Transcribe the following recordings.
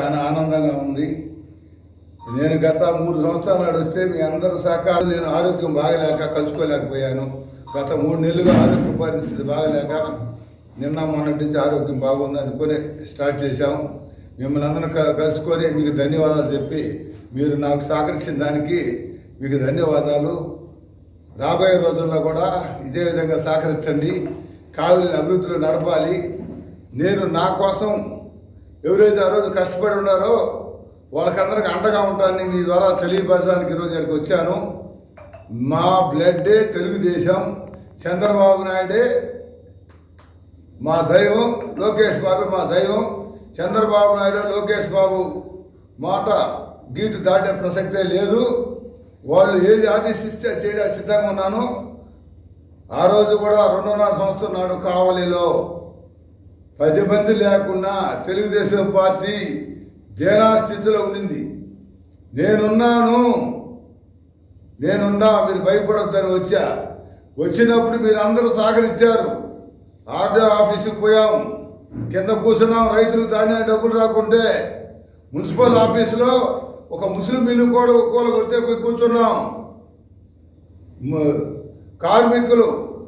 చాలా ఆనందంగా ఉంది. నేను గత మూడు సంవత్సరాలు నడిస్తే మీ అందరి సహకారం నేను ఆరోగ్యం బాగలేక కలుసుకోలేకపోయాను. గత మూడు నెలలుగా ఆరోగ్య పరిస్థితి బాగలేక నిన్న మొన్నటి నుంచి ఆరోగ్యం బాగుంది అనుకుని స్టార్ట్ చేశాం. మిమ్మల్ని అందరూ క- కలుసుకొని మీకు ధన్యవాదాలు చెప్పి మీరు నాకు సహకరించిన దానికి మీకు ధన్యవాదాలు. రాబోయే రోజుల్లో కూడా ఇదే విధంగా సహకరించండి. కావిలిని అభివృద్ధిలో నడపాలి. నేను నా కోసం ఎవరైతే ఆ రోజు కష్టపడి ఉన్నారో వాళ్ళకందరికి అండగా ఉంటానని మీ ద్వారా తెలియపరచడానికి ఈరోజు ఇక్కడికి వచ్చాను. మా బ్లడ్డే తెలుగుదేశం. చంద్రబాబు నాయుడే మా దైవం లోకేష్ బాబు మా దైవం. చంద్రబాబు నాయుడు లోకేష్ బాబు మాట గీటు దాటే ప్రసక్తే లేదు. వాళ్ళు ఏది ఆదేశిస్తే చేయడానికి సిద్ధంగా ఉన్నాను. ఆ రోజు కూడా రెండున్నర సంవత్సరం నాడు కావలిలో పది లేకుండా తెలుగుదేశం పార్టీ దేనా స్థితిలో ఉండింది. నేనున్నాను నేనున్నా మీరు భయపడొద్దని వచ్చా. వచ్చినప్పుడు మీరు అందరూ సహకరించారు. ఆర్డీ ఆఫీసుకు పోయాం. కింద కూర్చున్నాం రైతులు ధాన్యం డబ్బులు రాకుంటే. మున్సిపల్ ఆఫీసులో ఒక ముస్లిం ఇల్లు కూడా కూల కొడితే పోయి కూర్చున్నాం. కార్మికులు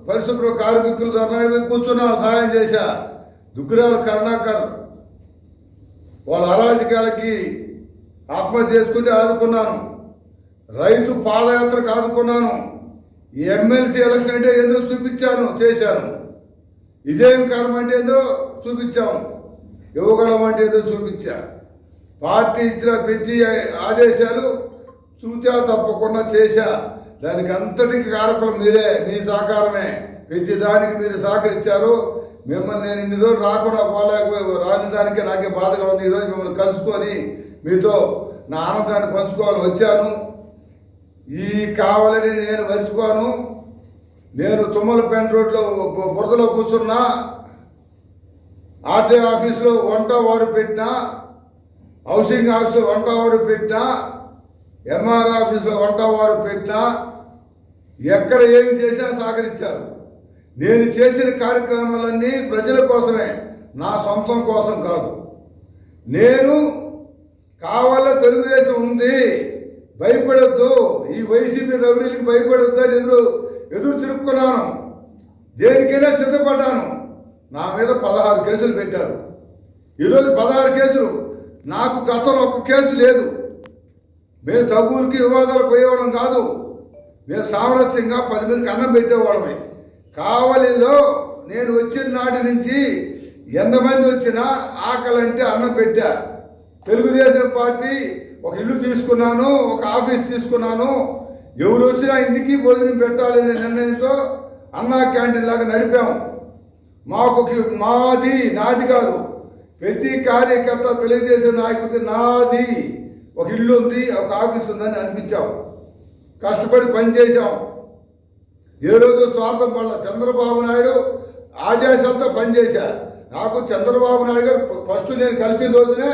పరిశుభ్ర కార్మికులు ధర్నాడు పోయి కూర్చున్నాం సహాయం చేశా. దుగ్గురాల కరుణాకర్. వాళ్ళ అరాజకాలకి ఆత్మహత్య చేసుకుంటే ఆదుకున్నాను. రైతు పాదయాత్రకు ఆదుకున్నాను. ఈ ఎమ్మెల్సీ ఎలక్షన్ అంటే ఏందో చూపించాను చేశాను. ఇదేం కారణం అంటే ఏందో చూపించాము. ఇవ్వగలం అంటే ఏదో చూపించా. పార్టీ ఇచ్చిన ప్రతి ఆదేశాలు చూచా తప్పకుండా చేశా. దానికి అంతటికి కారకులు మీరే మీ సహకారమే. ప్రతి దానికి మీరు సహకరించారు. మిమ్మల్ని నేను ఇన్ని రోజులు రాకుండా పోలేకపోయి రాని దానికే నాకే బాధగా ఉంది. ఈరోజు మిమ్మల్ని కలుసుకొని మీతో నా ఆనందాన్ని పంచుకోవాలి వచ్చాను. ఈ కావాలని నేను మర్చిపోను. నేను తుమ్మలపేట రోడ్లో బు- బురదలో కూర్చున్నా. ఆర్టీ ఆఫీస్లో వంట ఓవర్ పెట్టినా. హౌసింగ్ ఆఫీస్ వంట ఓవర్ పెట్టినా. ఎంఆర్ ఆఫీస్లో వంట ఓవర్ పెట్టినా. ఎక్కడ ఏమి చేసినా సహకరించారు. నేను చేసిన కార్యక్రమాలన్నీ ప్రజల కోసమే నా సొంతం కోసం కాదు. నేను కావాలా తెలుగుదేశం ఉంది భయపడద్దు ఈ వైసీపీ రౌడీలకి భయపడద్దు అని ఎదురు ఎదురు తిరుక్కున్నాను. దేనికైనా సిద్ధపడ్డాను. నా మీద పదహారు కేసులు పెట్టారు. ఈరోజు పదహారు కేసులు. నాకు గతంలో ఒక్క కేసు లేదు. మేము తగులకి వివాదాలు పోయేవాళ్ళం కాదు. మేము సామరస్యంగా పది మందికి అన్నం పెట్టేవాళ్ళమే. కావలిలో నేను వచ్చిన నాటి నుంచి ఎంతమంది వచ్చినా ఆకలంటే అన్నం పెట్టా. తెలుగుదేశం పార్టీ ఒక ఇల్లు తీసుకున్నాను ఒక ఆఫీస్ తీసుకున్నాను. ఎవరు వచ్చినా ఇంటికి భోజనం పెట్టాలనే నిర్ణయంతో అన్నా క్యాంటీన్ లాగా నడిపాము. మాకు మాది నాది కాదు. ప్రతి కార్యకర్త తెలుగుదేశం నాయకుడి నాది. ఒక ఇల్లు ఉంది ఒక ఆఫీస్ ఉందని అనిపించాం కష్టపడి పనిచేశాం ఏ రోజు స్వార్థం వల్ల చంద్రబాబు నాయుడు ఆదేశాలతో పనిచేశా. నాకు చంద్రబాబు నాయుడు గారు ఫస్ట్ నేను కలిసిన రోజునే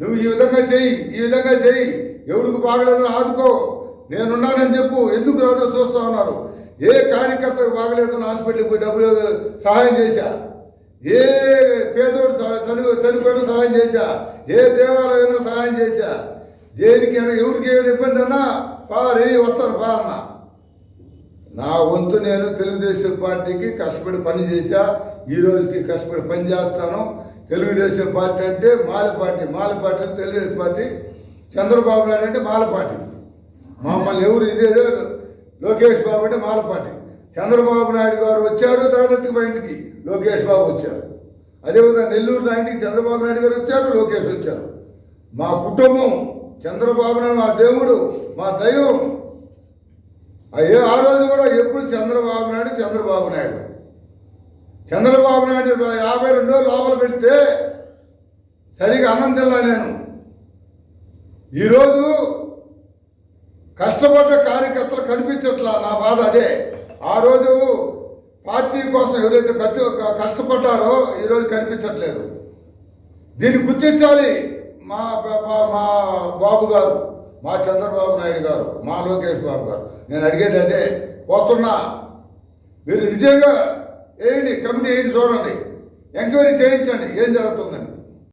నువ్వు ఈ విధంగా చెయ్యి ఈ విధంగా చెయ్యి ఎవడికి బాగలేదని ఆదుకో. నేనున్నానని చెప్పు. ఎందుకు రోజు చూస్తా ఉన్నారు? ఏ కార్యకర్తకు బాగలేదని హాస్పిటల్కి పోయి డబ్బులు సహాయం చేశా? ఏ పేదోడు చ- చని చనిపోయిన సహాయం చేశా? ఏ దేవాలయమైనా సహాయం చేశా? దేనికైనా ఎవరికి ఏమైనా ఇబ్బంది అన్నా పా రెడీ వస్తారు పా అన్నా. నా వంతు నేను తెలుగుదేశం పార్టీకి కష్టపడి పని చేశా. ఈ రోజుకి కష్టపడి పని చేస్తాను. తెలుగుదేశం పార్టీ అంటే మాల పార్టీ మాల పార్టీ అంటే తెలుగుదేశం పార్టీ. చంద్రబాబు నాయుడు అంటే మాల పార్టీ మమ్మల్ని ఎవరు ఇదే లోకేష్ బాబు అంటే మాల పార్టీ చంద్రబాబు నాయుడు గారు వచ్చారు తర్వాత మా ఇంటికి? లోకేష్ బాబు వచ్చారు. అదేవిధంగా నెల్లూరు నా ఇంటికి చంద్రబాబు నాయుడు గారు వచ్చారు లోకేష్ వచ్చారు. మా కుటుంబం చంద్రబాబు నాయుడు మా దేవుడు మా దైవం. అయ్యో ఆ రోజు కూడా ఎప్పుడు చంద్రబాబు నాయుడు చంద్రబాబు నాయుడు? చంద్రబాబు నాయుడు యాభై రెండు లోపల పెడితే సరిగా అన్నం తిన్నా నేను. ఈరోజు కష్టపడ్డ కార్యకర్తలు కనిపించట్లా నా బాధ అదే. ఆ రోజు పార్టీ కోసం ఎవరైతే ఖర్చు కష్టపడ్డారో ఈరోజు కనిపించట్లేదు. దీన్ని గుర్తించాలి మా మా- మా బాబు గారు. మా చంద్రబాబు నాయుడు గారు మా లోకేష్ బాబు గారు. నేను అడిగేది అదే పోతున్నా. మీరు నిజంగా వేయండి కమిటీ వేయండి చూడండి. ఎంక్వైరీ చేయించండి ఏం జరుగుతుందని.